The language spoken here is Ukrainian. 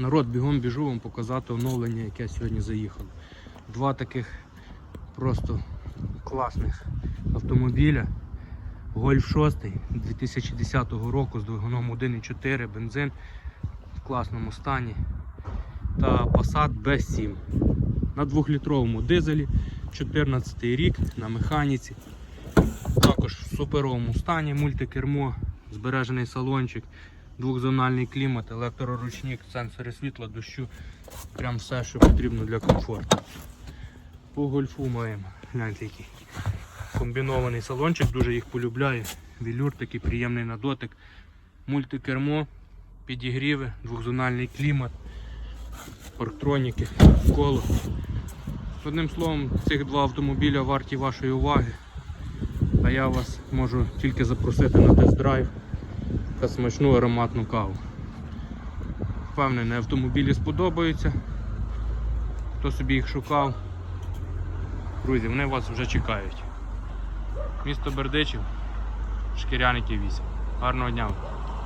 Народ, бігом біжу вам показати оновлення, яке сьогодні заїхало. Два таких просто класних автомобіля. Гольф 6 2010 року з двигуном 1.4 бензин в класному стані. Та Passat B7 на 2-літровому дизелі, 14 рік на механіці. Також в суперовому стані, мультикермо, збережений салончик, двохзональний клімат, електроручник, сенсори світла, дощу. Прям все, що потрібно для комфорту. По гольфу маємо. Гляньте який. Комбінований салончик, дуже їх полюбляю. Вілюр такий приємний на дотик. Мультикермо, підігріви, двохзональний клімат, парктроніки, коло. Одним словом, цих два автомобіля варті вашої уваги. А я вас можу тільки запросити на тест-драйв та смачну ароматну каву. Впевнений, автомобілі сподобаються. Хто собі їх шукав, друзі, вони вас вже чекають. Місто Бердичів, Шкіряники 8. Гарного дня!